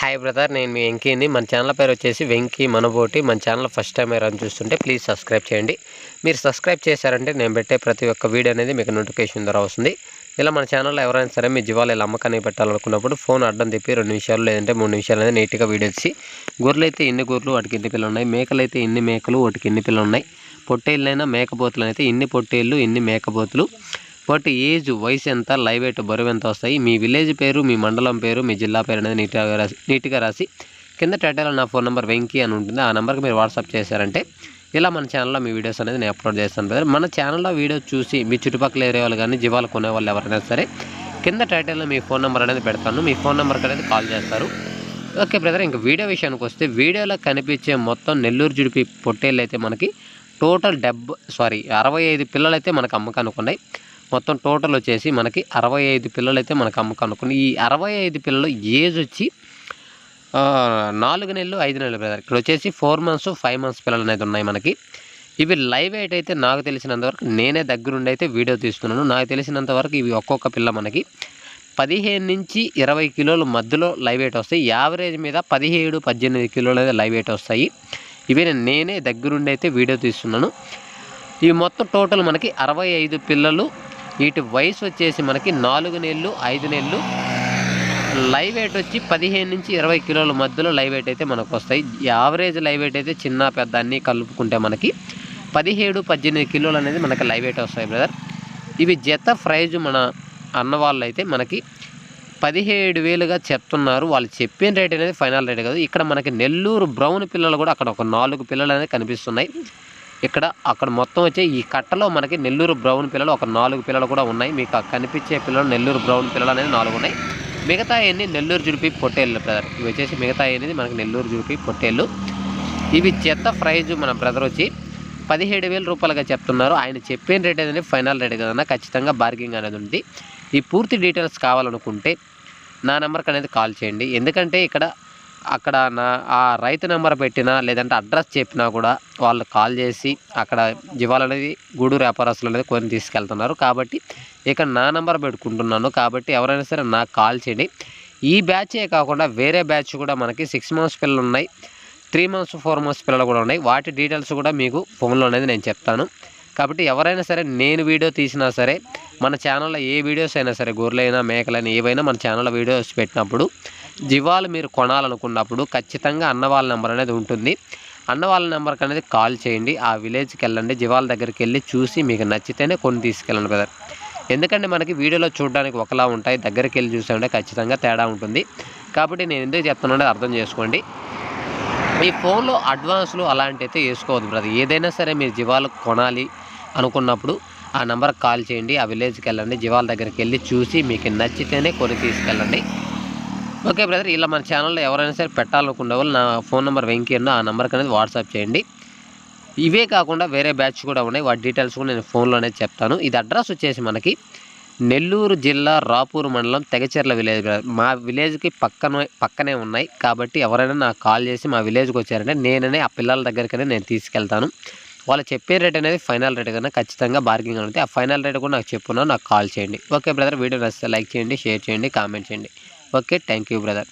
Hi brother నేను మీ వెంకీని. మన channel పేరు వచ్చేసి వెంకీ మనబోటి. మన ఛానల్ ఫస్ట్ టైం ఎవరైనా చూస్తుంటే ప్లీజ్ సబ్స్క్రైబ్ చేయండి. మీరు సబ్స్క్రైబ్ చేశారంటే నేను పెట్టే ప్రతి ఒక్క వీడియో అనేది మీకు నోటిఫికేషన్ ద్వారా వస్తుంది. ఇలా మన ఛానల్లో ఎవరైనా సరే మీ జీవాలు ఇలా అమ్మకానికి పెట్టాలనుకున్నప్పుడు ఫోన్ అడ్డం తిప్పి రెండు నిమిషాలు లేదంటే మూడు నిమిషాలు అనేది నీట్గా వీడియో ఇచ్చి గొర్రెలు అయితే ఇన్ని గొర్రెలు వాటికి ఇన్ని పిల్లలు ఉన్నాయి. మేకలు అయితే ఇన్ని మేకలు వాటికి ఇన్ని పిల్లలు ఉన్నాయి. పొట్టేళ్ళైనా మేకపోతులు అయితే ఇన్ని పొట్టేళ్ళు ఇన్ని మేకపోతులు వాటి ఏజ్ వయసు ఎంత లైవ్ ఎయిట్ బరువు ఎంత వస్తాయి మీ విలేజ్ పేరు మీ మండలం పేరు మీ జిల్లా పేరు అనేది నీట్గా రాసి నీట్గా రాసి కింద టైటిల్లో నా ఫోన్ నెంబర్ వెంకీ అని ఉంటుంది. ఆ నెంబర్కి మీరు వాట్సాప్ చేశారంటే ఇలా మన ఛానల్లో మీ వీడియోస్ అనేది నేను అప్లోడ్ చేస్తాను బ్రదర్ మన ఛానల్లో వీడియో చూసి మీ చుట్టుపక్కల ఏరియా వాళ్ళు కానీ జీవాలు కొనే వాళ్ళు ఎవరైనా సరే కింద టైటిల్లో మీ ఫోన్ నెంబర్ అనేది పెడతాను. మీ ఫోన్ నెంబర్కి అనేది కాల్ చేస్తారు. ఓకే బ్రదర్ ఇంకా వీడియో విషయానికి వస్తే వీడియోలో కనిపించే మొత్తం నెల్లూరు జుడిపి పొట్టేళ్ళు అయితే మనకి టోటల్ డెబ్బ సారీ అరవై ఐదు పిల్లలు అయితే మనకు అమ్మకానికి ఉన్నాయి. మొత్తం టోటల్ వచ్చేసి మనకి అరవై ఐదు పిల్లలు అయితే మనకు అమ్మకం ఈ అరవై ఐదు పిల్లలు ఏజ్ వచ్చి నాలుగు నెలలు ఐదు నెలలు బ్రదర్. ఇక్కడ వచ్చేసి ఫోర్ మంత్స్ ఫైవ్ మంత్స్ పిల్లలు అనేది ఉన్నాయి మనకి. ఇవి లైవ్ ఎయిట్ అయితే నాకు తెలిసినంత వరకు నేనే దగ్గరుండి అయితే వీడియో తీస్తున్నాను. నాకు తెలిసినంత వరకు ఇవి ఒక్కొక్క పిల్ల మనకి పదిహేను నుంచి ఇరవై కిలోల మధ్యలో లైవ్ ఎయిట్ వస్తాయి. యావరేజ్ మీద పదిహేడు పద్దెనిమిది కిలోలు అయితే లైవ్ ఎయిట్ వస్తాయి. ఇవి నేనే దగ్గరుండి అయితే వీడియో తీస్తున్నాను. ఇవి మొత్తం టోటల్ మనకి అరవై ఐదు పిల్లలు వీటి వయసు వచ్చేసి మనకి నాలుగు నెలలు ఐదు నెలలు. లైవ్ వెయిట్ వచ్చి పదిహేను నుంచి ఇరవై కిలోల మధ్యలో లైవ్ వెయిట్ అయితే మనకు వస్తాయి. యావరేజ్ లైవ్ వెయిట్ అయితే చిన్న పెద్ద అన్నీ కలుపుకుంటే మనకి పదిహేడు పద్దెనిమిది కిలోలు అనేది మనకి లైవ్ వెయిట్ వస్తాయి బ్రదర్. ఇవి జత ప్రైజ్ మన అన్న వాళ్ళు అయితే మనకి పదిహేడు వేలుగా చెప్తున్నారు. వాళ్ళు చెప్పిన రేట్ అనేది ఫైనల్ రేట్ కాదు. ఇక్కడ మనకి నెల్లూరు బ్రౌన్ పిల్లలు కూడా అక్కడ ఒక నాలుగు పిల్లలు అనేది కనిపిస్తున్నాయి. ఇక్కడ అక్కడ మొత్తం వచ్చే ఈ కట్టలో మనకి నెల్లూరు బ్రౌన్ పిల్లలు ఒక నాలుగు పిల్లలు కూడా ఉన్నాయి. మీకు కనిపించే పిల్లలు నెల్లూరు బ్రౌన్ పిల్లలు అనేది నాలుగు ఉన్నాయి. మిగతా అన్ని నెల్లూరు జుడిపి పొట్టేళ్ళు బ్రదర్? ఇవి వచ్చేసి మిగతా అనేది మనకి నెల్లూరు జుడిపి పొట్టేళ్ళు. ఇవి చెత్త ప్రైజ్ మన బ్రదర్ వచ్చి పదిహేడు వేల రూపాయలుగా చెప్తున్నారు. ఆయన చెప్పిన రేట్ అనేది ఫైనల్ రేట్ కదన్నా ఖచ్చితంగా బార్గింగ్ అనేది ఉంది. ఈ పూర్తి డీటెయిల్స్ కావాలనుకుంటే నా నెంబర్కి అనేది కాల్ చేయండి. ఎందుకంటే ఇక్కడ అక్కడ నా ఆ రైతు నెంబర్ పెట్టినా లేదంటే అడ్రస్ చెప్పినా కూడా వాళ్ళు కాల్ చేసి అక్కడ జీవాలు అనేది గూడూరు వ్యాపారస్తులు అనేది కొని తీసుకెళ్తున్నారు. కాబట్టి ఇక నా నెంబర్ పెట్టుకుంటున్నాను. కాబట్టి ఎవరైనా సరే నాకు కాల్ చేయండి. ఈ బ్యాచే కాకుండా వేరే బ్యాచ్ కూడా మనకి సిక్స్ మంత్స్ పిల్లలు ఉన్నాయి. త్రీ మంత్స్ ఫోర్ మంత్స్ పిల్లలు కూడా ఉన్నాయి. వాటి డీటెయిల్స్ కూడా మీకు ఫోన్లో అనేది నేను చెప్తాను. కాబట్టి ఎవరైనా సరే నేను వీడియో తీసినా సరే మన ఛానల్లో ఏ వీడియోస్ అయినా సరే గొర్రెలైనా మేకలైనా ఏవైనా మన ఛానల్లో వీడియోస్ పెట్టినప్పుడు జీవాలు మీరు కొనాలనుకున్నప్పుడు ఖచ్చితంగా అన్న వాళ్ళ నెంబర్ అనేది ఉంటుంది. అన్న వాళ్ళ నెంబర్కి అనేది కాల్ చేయండి. ఆ విలేజ్కి వెళ్ళండి. జీవాల దగ్గరికి వెళ్ళి చూసి మీకు నచ్చితేనే కొన్ని తీసుకెళ్ళండి బ్రదర్ ఎందుకంటే మనకి వీడియోలో చూడడానికి ఒకలా ఉంటాయి. దగ్గరికి వెళ్ళి చూసామంటే ఖచ్చితంగా తేడా ఉంటుంది. కాబట్టి నేను ఎందుకు చెప్తున్నానో అర్థం చేసుకోండి. మీ ఫోన్లో అడ్వాన్స్లు అలాంటి అయితే వేసుకోవద్దు బ్రదర్ ఏదైనా సరే మీరు జీవాలు కొనాలి అనుకున్నప్పుడు ఆ నెంబర్కి కాల్ చేయండి. ఆ విలేజ్కి వెళ్ళండి. జీవాల దగ్గరికి వెళ్ళి చూసి మీకు నచ్చితేనే కొని తీసుకెళ్ళండి. ఓకే బ్రదర్ ఇలా మన ఛానల్లో ఎవరైనా సరే పెట్టాలనుకునే వాళ్ళు నా ఫోన్ నెంబర్ వెంకీ ఉన్న ఆ నెంబర్కి అనేది వాట్సాప్ చేయండి. ఇవే కాకుండా వేరే బ్యాచ్ కూడా ఉన్నాయి. వాటి డీటెయిల్స్ కూడా నేను ఫోన్లోనే చెప్తాను. ఇది అడ్రస్ వచ్చేసి మనకి నెల్లూరు జిల్లా రాపూరు మండలం తెగచెర్ల విలేజ్ మా విలేజ్కి పక్కన పక్కనే ఉన్నాయి. కాబట్టి ఎవరైనా నాకు కాల్ చేసి మా విలేజ్కి వచ్చారంటే నేననే ఆ పిల్లల దగ్గరికనే నేను తీసుకెళ్తాను. వాళ్ళు చెప్పే రేట్ అనేది ఫైనల్ రేట్ కన్నా ఖచ్చితంగా బార్గింగ్ అనేది ఆ ఫైనల్ రేట్ కూడా నాకు చెప్పున్నా నాకు కాల్ చేయండి. ఓకే బ్రదర్ వీడియో నచ్చితే లైక్ చేయండి షేర్ చేయండి కామెంట్ చేయండి. Okay thank you brother